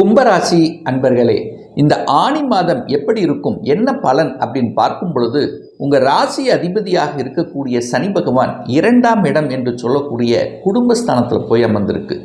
கும்பராசி அன்பர்களே இந்த ஆணி மாதம் எப்படி இருக்கும்? என்ன பலன்? அப்படின்னு பார்க்கும் பொழுது உங்கள் ராசி அதிபதியாக இருக்கக்கூடிய சனி பகவான் இரண்டாம் இடம் என்று சொல்லக்கூடிய குடும்பஸ்தானத்தில் போய் அமர்ந்திருக்கு.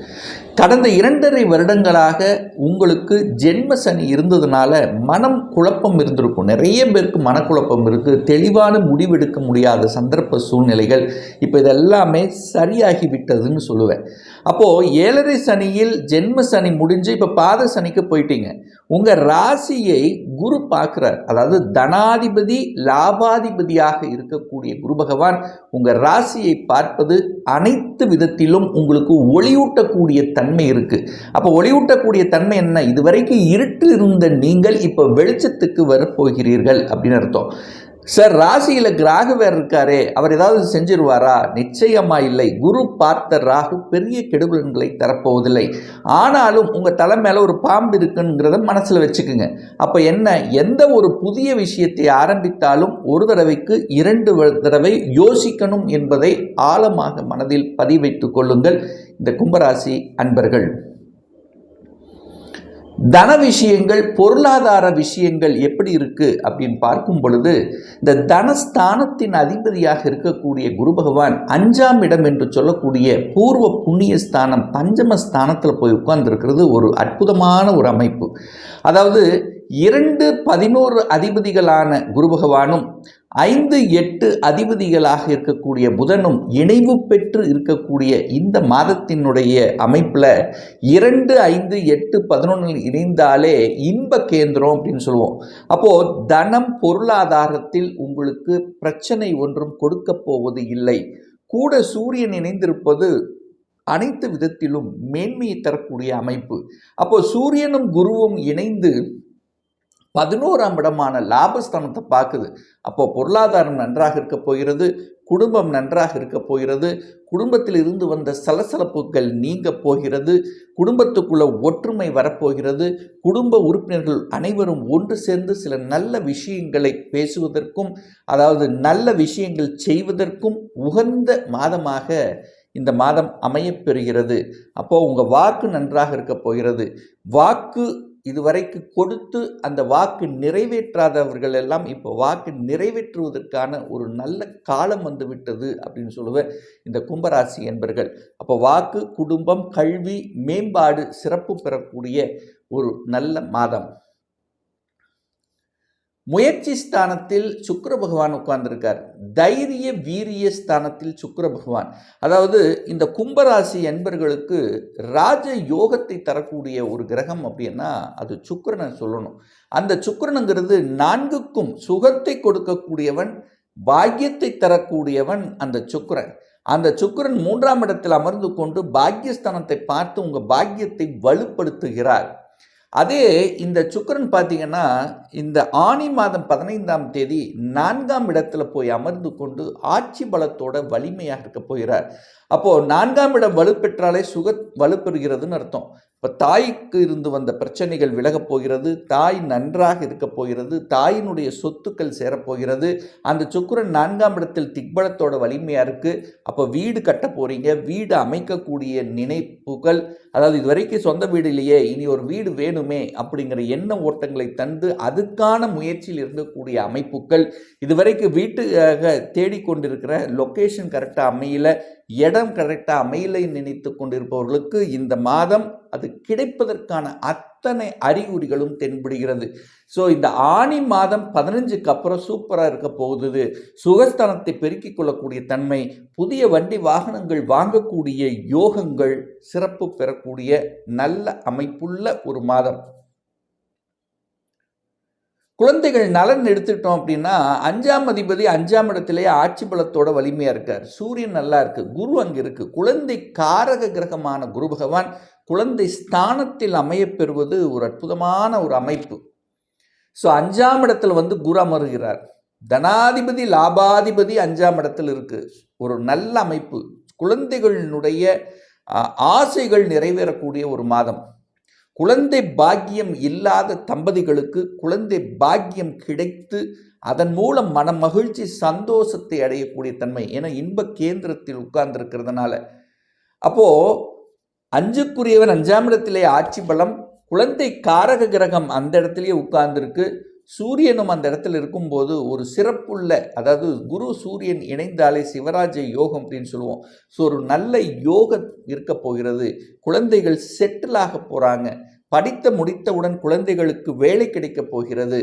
கடந்த இரண்டரை வருடங்களாக உங்களுக்கு ஜென்ம சனி இருந்ததுனால மனம் குழப்பம் இருந்திருக்கும். நிறைய பேருக்கு மனக்குழப்பம் இருக்குது தெளிவான முடிவெடுக்க முடியாத சந்தர்ப்ப சூழ்நிலைகள். இப்போ இதெல்லாமே சரியாகி விட்டதுன்னு சொல்லுவேன். அப்போது ஏழரை சனியில் ஜென்ம சனி முடிஞ்சு இப்போ பாத சனிக்கு போயிட்டீங்க. உங்கள் ராசியை குரு பார்க்குறார். அதாவது தனாதிபதி லாபாதிபதியாக இருக்கக்கூடிய குரு பகவான் உங்கள் ராசியை பார்ப்பது அனைத்து விதத்திலும் உங்களுக்கு ஒளியூட்டக்கூடிய தன் தன்மை இருக்குது அப்போ ஒளியூட்டக்கூடிய தன்மை என்ன? இதுவரைக்கும் இருட்டு இருந்த நீங்கள் இப்போ வெளிச்சத்துக்கு வரப்போகிறீர்கள் அப்படின்னு அர்த்தம். சார் ராசியில் கிராகு வேறு இருக்காரே அவர் ஏதாவது செஞ்சிருவாரா? நிச்சயமா இல்லை. குரு பார்த்த ராகு பெரிய கெடுபலன்களை தரப்போவதில்லை. ஆனாலும் உங்கள் தலை மேலே ஒரு பாம்பு இருக்குங்கிறத மனசில் வச்சுக்குங்க. அப்போ என்ன? எந்த ஒரு புதிய விஷயத்தை ஆரம்பித்தாலும் ஒரு தடவைக்கு இரண்டு தடவை யோசிக்கணும் என்பதை ஆழமாக மனதில் பதிவைத்து கொள்ளுங்கள். இந்த கும்பராசி அன்பர்கள். தன விஷயங்கள் பொருளாதார விஷயங்கள் எப்படி இருக்கு அப்படின்னு பார்க்கும் பொழுது இந்த தனஸ்தானத்தின் அதிபதியாக இருக்கக்கூடிய குரு பகவான் அஞ்சாம் இடம் என்று சொல்லக்கூடிய பூர்வ புண்ணிய ஸ்தானம் பஞ்சம ஸ்தானத்தில் போய் உட்கார்ந்துருக்கிறது ஒரு அற்புதமான ஒரு அமைப்பு. அதாவது இரண்டு பதினோரு அதிபதிகளான குரு பகவானும் ஐந்து எட்டு அதிபதிகளாக இருக்கக்கூடிய புதனும் இணைவு பெற்று இருக்கக்கூடிய இந்த மாதத்தினுடைய அமைப்பில் இரண்டு ஐந்து எட்டு பதினொன்றில் இணைந்தாலே இன்ப கேந்திரம் அப்படின்னு சொல்லுவோம். அப்போது தனம் பொருளாதாரத்தில் உங்களுக்கு பிரச்சனை ஒன்றும் கொடுக்க போவது இல்லை. கூட சூரியன் இணைந்திருப்பது அனைத்து விதத்திலும் மேன்மையை தரக்கூடிய அமைப்பு. அப்போ சூரியனும் குருவும் இணைந்து பதினோராம் இடமான லாபஸ்தானத்தை பார்க்குது. அப்போ பொருளாதாரம் நன்றாக இருக்க போகிறது குடும்பம் நன்றாக இருக்க போகிறது குடும்பத்தில் இருந்து வந்த சலசலப்புகள் நீங்க போகிறது குடும்பத்துக்குள்ள ஒற்றுமை வரப்போகிறது குடும்ப உறுப்பினர்கள் அனைவரும் ஒன்று சேர்ந்து சில நல்ல விஷயங்களை பேசுவதற்கும் அதாவது நல்ல விஷயங்கள் செய்வதற்கும் உகந்த மாதமாக இந்த மாதம் அமையப்பெறுகிறது அப்போது உங்கள் வாக்கு நன்றாக இருக்க போகிறது. வாக்கு இதுவரைக்கு கொடுத்து அந்த வாக்கு நிறைவேற்றாதவர்கள் எல்லாம் இப்போ வாக்கு நிறைவேற்றுவதற்கான ஒரு நல்ல காலம் வந்து விட்டது அப்படின்னு சொல்லுவேன் இந்த கும்பராசி என்பர்கள். அப்போ வாக்கு குடும்பம் கல்வி மேம்பாடு சிறப்பு பெறக்கூடிய ஒரு நல்ல மாதம். முயற்சி ஸ்தானத்தில் சுக்கர பகவான் உட்கார்ந்திருக்கார். தைரிய வீரிய ஸ்தானத்தில் சுக்கர பகவான். அதாவது இந்த கும்பராசி என்பர்களுக்கு ராஜ யோகத்தை தரக்கூடிய ஒரு கிரகம் அப்படின்னா அது சுக்கிரனை சொல்லணும். அந்த சுக்கிரனுங்கிறது நான்குக்கும் சுகத்தை கொடுக்கக்கூடியவன் பாக்கியத்தை தரக்கூடியவன் அந்த சுக்கிரன். அந்த சுக்கிரன் மூன்றாம் இடத்தில் அமர்ந்து கொண்டு பாக்கியஸ்தானத்தை பார்த்து உங்கள் பாக்கியத்தை வலுப்படுத்துகிறார். அதே இந்த சுக்கரன் பார்த்தீங்கன்னா இந்த ஆனி மாதம் பதினைந்தாம் தேதி நான்காம் இடத்துல போய் அமர்ந்து கொண்டு ஆட்சி பலத்தோட வலிமையாக இருக்க போகிறார். அப்போது நான்காம் இடம் வலுப்பெற்றாலே சுக வலுப்பெறுகிறதுன்னு அர்த்தம். இப்போ தாய்க்கு இருந்து வந்த பிரச்சனைகள் விலகப் போகிறது தாய் நன்றாக இருக்க போகிறது தாயினுடைய சொத்துக்கள் சேரப்போகிறது அந்த சுக்கிரன் நான்காம் இடத்தில் திக்பலத்தோட வலிமையாக இருக்குது அப்போ வீடு கட்ட போகிறீங்க வீடு அமைக்கக்கூடிய நினைப்புகள் அதாவது இதுவரைக்கும் சொந்த வீடு இல்லையே இனி ஒரு வீடு வேணுமே அப்படிங்கிற எண்ண ஓட்டங்களை தந்து அதுக்கான முயற்சியில் இருக்கக்கூடிய அமைப்புகள். இதுவரைக்கும் வீட்டுக்காக தேடிக்கொண்டிருக்கிற லொக்கேஷன் கரெக்டாக அமையல. இடம் கரெக்டாக அமையலை நினைத்து கொண்டிருப்பவர்களுக்கு இந்த மாதம் அது கிடைப்பதற்கான அத்தனை அறிகுறிகளும் தென்படுகிறது. ஸோ இந்த ஆணி மாதம் பதினஞ்சுக்கு அப்புறம் சூப்பராக இருக்க போகுது. சுகஸ்தானத்தை பெருக்கிக் கொள்ளக்கூடிய தன்மை புதிய வண்டி வாகனங்கள் வாங்கக்கூடிய யோகங்கள் சிறப்பு பெறக்கூடிய நல்ல அமைப்புள்ள ஒரு மாதம். குழந்தைகள் நலன் எடுத்துட்டோம் அப்படின்னா அஞ்சாம் அதிபதி அஞ்சாம் இடத்திலேயே ஆட்சி பலத்தோட வலிமையாக இருக்கார். சூரியன் நல்லா இருக்கு. குரு அங்கே இருக்கு. குழந்தை காரக கிரகமான குரு பகவான் குழந்தை ஸ்தானத்தில் அமையப்பெறுவது ஒரு அற்புதமான ஒரு அமைப்பு. ஸோ அஞ்சாம் இடத்துல வந்து குரு அமருகிறார். தனாதிபதி லாபாதிபதி அஞ்சாம் இடத்தில் இருக்கு. ஒரு நல்ல அமைப்பு. குழந்தைகளினுடைய ஆசைகள் நிறைவேறக்கூடிய ஒரு மாதம். குழந்தை பாக்கியம் இல்லாத தம்பதிகளுக்கு குழந்தை பாக்கியம் கிடைத்து அதன் மூலம் மன மகிழ்ச்சி சந்தோஷத்தை அடையக்கூடிய தன்மை ஏன்னா இன்ப கேந்திரத்தில் உட்கார்ந்திருக்கிறதுனால. அப்போ அஞ்சுக்குரியவன் அஞ்சாம் இடத்திலே ஆட்சி பலம் குழந்தை காரக கிரகம் அந்த இடத்துலயே உட்கார்ந்துருக்கு. சூரியனும் அந்த இடத்துல இருக்கும்போது ஒரு சிறப்புள்ள அதாவது குரு சூரியன் இணைந்தாலே சிவராஜ யோகம் அப்படின்னு சொல்லுவோம். ஸோ ஒரு நல்ல யோகம் இருக்க போகிறது. குழந்தைகள் செட்டில் ஆக போகிறாங்க படித்த முடித்தவுடன் குழந்தைகளுக்கு வேலை கிடைக்க போகிறது.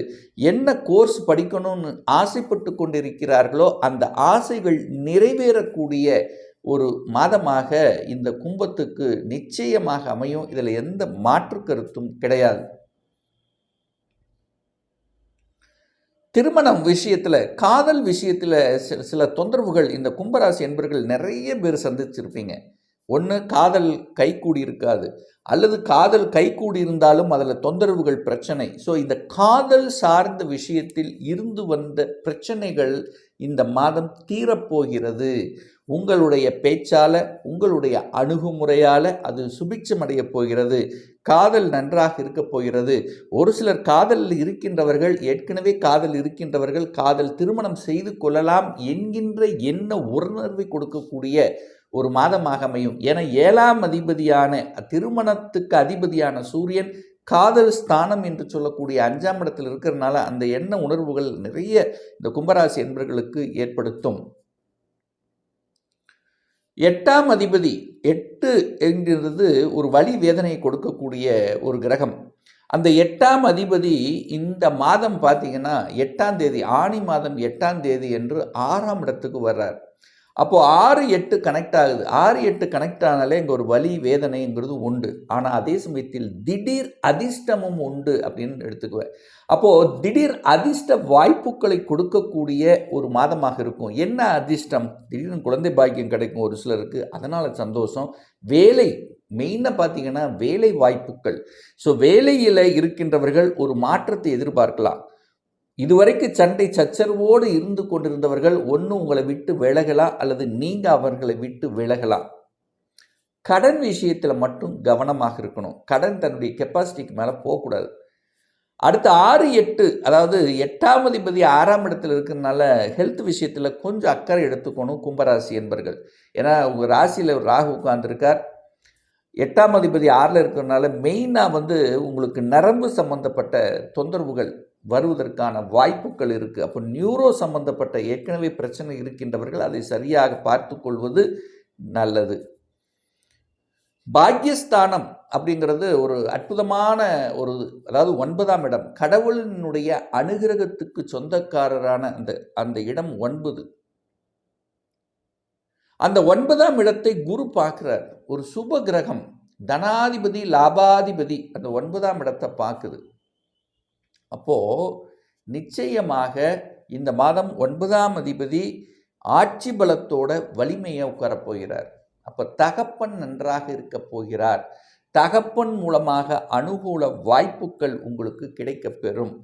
என்ன கோர்ஸ் படிக்கணும்னு ஆசைப்பட்டு கொண்டிருக்கிறார்களோ அந்த ஆசைகள் நிறைவேறக்கூடிய ஒரு மாதமாக இந்த கும்பத்துக்கு நிச்சயமாக அமையும். இதில் எந்த மாற்று கருத்தும் கிடையாது. திருமணம் விஷயத்தில் காதல் விஷயத்தில் சில சில தொந்தரவுகள் இந்த கும்பராசி என்பர்கள் நிறைய பேர் சந்திச்சிருப்பீங்க. ஒன்று காதல் கைகூடி இருக்காது. அல்லது காதல் கைகூடி இருந்தாலும் அதில் தொந்தரவுகள் பிரச்சனை. ஸோ இந்த காதல் சார்ந்த விஷயத்தில் இருந்து வந்த பிரச்சனைகள் இந்த மாதம் தீரப்போகிறது. உங்களுடைய பேச்சால் உங்களுடைய அணுகுமுறையால் அது சுபிட்சமடைய போகிறது. காதல் நன்றாக இருக்க போகிறது. ஒரு சிலர் காதலில் இருக்கின்றவர்கள் ஏற்கனவே காதல் இருக்கின்றவர்கள் காதல் திருமணம் செய்து கொள்ளலாம் என்கின்ற என்ன உணர்வை கொடுக்கக்கூடிய ஒரு மாதமாக அமையும். என ஏழாம் அதிபதியான திருமணத்துக்கு அதிபதியான சூரியன் காதல் ஸ்தானம் என்று சொல்லக்கூடிய அஞ்சாம் இடத்தில் இருக்கிறதுனால அந்த எண்ண உணர்வுகள் நிறைய இந்த கும்பராசி என்பர்களுக்கு ஏற்படுத்தும். எட்டாம் அதிபதி எட்டு என்கிறது ஒரு வழி வேதனையை கொடுக்கக்கூடிய ஒரு கிரகம். அந்த எட்டாம் அதிபதி இந்த மாதம் பார்த்தீங்கன்னா எட்டாம் தேதி ஆணி மாதம் எட்டாம் தேதி என்று ஆறாம் இடத்துக்கு வர்றார். அப்போது ஆறு எட்டு கனெக்ட் ஆகுது. ஆறு எட்டு கனெக்ட் ஆனாலே இங்கே ஒரு வலி வேதனைங்கிறது உண்டு. ஆனால் அதே சமயத்தில் திடீர் அதிர்ஷ்டமும் உண்டு அப்படின்னு எடுத்துக்குவேன். அப்போது திடீர் அதிர்ஷ்ட வாய்ப்புகளை கொடுக்கக்கூடிய ஒரு மாதமாக இருக்கும். என்ன அதிர்ஷ்டம்? திடீர்னு குழந்தை பாக்கியம் கிடைக்கும் ஒரு சிலருக்கு. அதனால் சந்தோஷம். வேலை. மெயினாக பார்த்தீங்கன்னா வேலை வாய்ப்புகள். ஸோ வேலையில் இருக்கின்றவர்கள் ஒரு மாற்றத்தை எதிர்பார்க்கலாம். இதுவரைக்கு சண்டை சச்சரவோடு இருந்து கொண்டிருந்தவர்கள் ஒன்று உங்களை விட்டு விலகலாம் அல்லது நீங்கள் அவர்களை விட்டு விலகலாம் கடன் விஷயத்தில் மட்டும் கவனமாக இருக்கணும். கடன் தன்னுடைய கெப்பாசிட்டிக்கு மேலே போகக்கூடாது. அடுத்து ஆறு எட்டு அதாவது எட்டாம் அதிபதி ஆறாம் இடத்துல இருக்கிறதுனால ஹெல்த் விஷயத்தில் கொஞ்சம் அக்கறை எடுத்துக்கணும் கும்பராசி என்பர்கள். ஏன்னா உங்கள் ராசியில் ராகு உட்கார்ந்துருக்கார். எட்டாம் அதிபதி ஆறில் இருக்கிறதுனால மெயினாக வந்து உங்களுக்கு நரம்பு சம்பந்தப்பட்ட தொந்தரவுகள் வருவதற்கான வாய்ப்புகள் இருக்குது அப்போ நியூரோ சம்பந்தப்பட்ட ஏற்கனவே பிரச்சனை இருக்கின்றவர்கள் அதை சரியாக பார்த்து கொள்வது நல்லது. பாக்யஸ்தானம் அப்படிங்கிறது ஒரு அற்புதமான ஒரு அதாவது ஒன்பதாம் இடம். கடவுளினுடைய அனுகிரகத்துக்கு சொந்தக்காரரான அந்த அந்த இடம் ஒன்பது. அந்த ஒன்பதாம் இடத்தை குரு பார்க்குறார். ஒரு சுப கிரகம். தனாதிபதி லாபாதிபதி அந்த ஒன்பதாம் இடத்தை பார்க்குது. அப்போது நிச்சயமாக இந்த மாதம் ஒன்பதாம் அதிபதி ஆட்சி பலத்தோட வலிமையை உட்காரப் போகிறார். அப்போ தகப்பன் நன்றாக இருக்க போகிறார். தகப்பன் மூலமாக அனுகூல வாய்ப்புகள் உங்களுக்கு கிடைக்கப் பெறும்.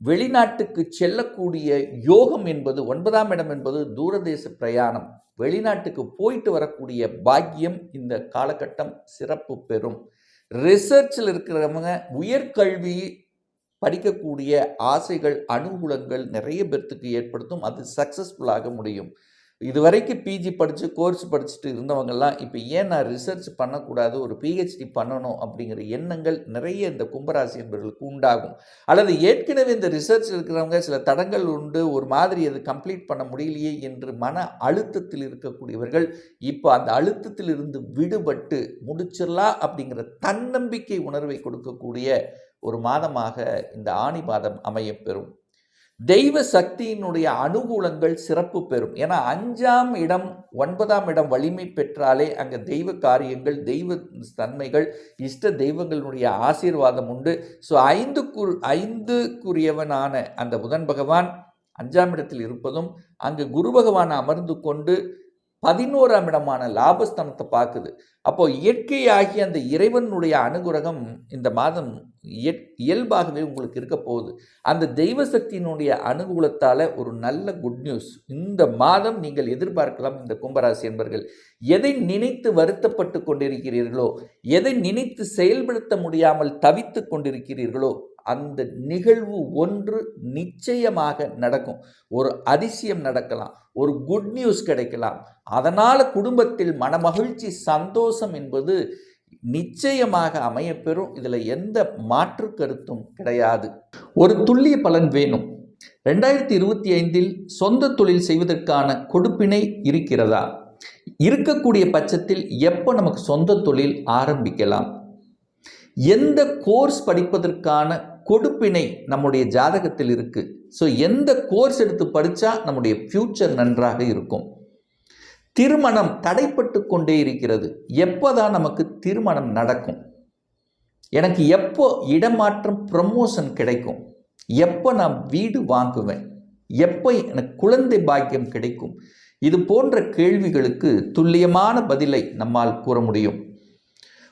வெளிநாட்டுக்கு செல்லக்கூடிய யோகம் என்பது ஒன்பதாம் இடம் என்பது தூரதேச பிரயாணம். வெளிநாட்டுக்கு போயிட்டு வரக்கூடிய பாக்கியம் இந்த காலகட்டம் சிறப்பு பெறும். ரிசர்ச்சில் இருக்கிறவங்க உயர்கல்வி படிக்கக்கூடிய ஆசைகள் அனுகூலங்கள் நிறைய பேர்த்துக்கு ஏற்படுத்தும். அது சக்ஸஸ்ஃபுல்லாக முடியும். இதுவரைக்கும் பிஜி படித்து கோர்ஸ் படிச்சுட்டு இருந்தவங்கெல்லாம் இப்போ ஏன் நான் ரிசர்ச் பண்ணக்கூடாது ஒரு பிஹெச்டி பண்ணணும் அப்படிங்கிற எண்ணங்கள் நிறைய இந்த கும்பராசி என்பவர்களுக்கு உண்டாகும். அல்லது ஏற்கனவே இந்த ரிசர்ச் இருக்கிறவங்க சில தடங்கள் உண்டு ஒரு மாதிரி அது கம்ப்ளீட் பண்ண முடியலையே என்று மன அழுத்தத்தில் இருக்கக்கூடியவர்கள் இப்போ அந்த அழுத்தத்தில் இருந்து விடுபட்டு முடிச்சிடலாம் அப்படிங்கிற தன்னம்பிக்கை உணர்வை கொடுக்கக்கூடிய ஒரு மாதமாக இந்த ஆணி மாதம் அமையப்பெறும். தெய்வ சக்தியினுடைய அனுகூலங்கள் சிறப்பு பெறும். ஏன்னா அஞ்சாம் இடம் ஒன்பதாம் இடம் வலிமை பெற்றாலே அங்கே தெய்வ காரியங்கள் தெய்வ தன்மைகள் இஷ்ட தெய்வங்களுடைய ஆசீர்வாதம் உண்டு. ஸோ ஐந்துக்கு ஐந்துக்குரியவனான அந்த புதன் பகவான் அஞ்சாம் இடத்தில் இருப்பதும் அங்கு குரு பகவான் அமர்ந்து கொண்டு பதினோராம் இடமான லாபஸ்தானத்தை பார்க்குது. அப்போ இயற்கையாகி அந்த இறைவனுடைய அனுகிரகம் இந்த மாதம் இயல்பாகவே உங்களுக்கு இருக்க போகுது. அந்த தெய்வ சக்தியினுடைய அனுகூலத்தால் ஒரு நல்ல குட் நியூஸ் இந்த மாதம் நீங்கள் எதிர்பார்க்கலாம் இந்த கும்பராசி என்பர்கள். எதை நினைத்து வருத்தப்பட்டு கொண்டிருக்கிறீர்களோ எதை நினைத்து செயல்படுத்த முடியாமல் தவித்து கொண்டிருக்கிறீர்களோ அந்த நிகழ்வு ஒன்று நிச்சயமாக நடக்கும். ஒரு அதிசயம் நடக்கலாம் ஒரு குட் நியூஸ் கிடைக்கலாம். அதனால் குடும்பத்தில் மனமகிழ்ச்சி சந்தோஷம் என்பது நிச்சயமாக அமையப்பெறும். இதில் எந்த மாற்று கருத்தும் கிடையாது. ஒரு துல்லிய பலன் வேணும். ரெண்டாயிரத்தி இருபத்தி ஐந்தில் சொந்த தொழில் செய்வதற்கான கொடுப்பினை இருக்கிறதா? இருக்கக்கூடிய பட்சத்தில் எப்போ நமக்கு சொந்த தொழில் ஆரம்பிக்கலாம்? எந்த கோர்ஸ் படிப்பதற்கான கொடுப்பினை நம்முடைய ஜாதகத்தில் இருக்குது ஸோ எந்த கோர்ஸ் எடுத்து படித்தா நம்முடைய ஃப்யூச்சர் நன்றாக இருக்கும். திருமணம் தடைப்பட்டு கொண்டே இருக்கிறது. எப்போதான் நமக்கு திருமணம் நடக்கும்? எனக்கு எப்போ இடமாற்றம் ப்ரமோஷன் கிடைக்கும்? எப்போ நான் வீடு வாங்குவேன்? எப்போ எனக்கு குழந்தை பாக்கியம் கிடைக்கும்? இது போன்ற கேள்விகளுக்கு துல்லியமான பதிலை நம்மால் கூற முடியும்.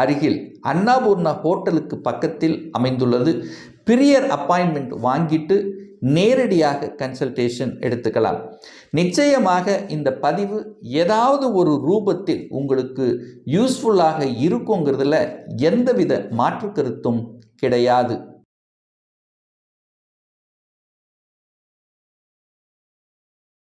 அருகில் அன்னபூர்ணா ஹோட்டலுக்கு பக்கத்தில் அமைந்துள்ளது. பிரியர் அப்பாயின்மெண்ட் வாங்கிட்டு நேரடியாக கன்சல்டேஷன் எடுத்துக்கலாம். நிச்சயமாக இந்த பதிவு ஏதாவது ஒரு ரூபத்தில் உங்களுக்கு யூஸ்ஃபுல்லாக இருக்குங்கிறதுல எந்தவித மாற்று கருத்தும் கிடையாது.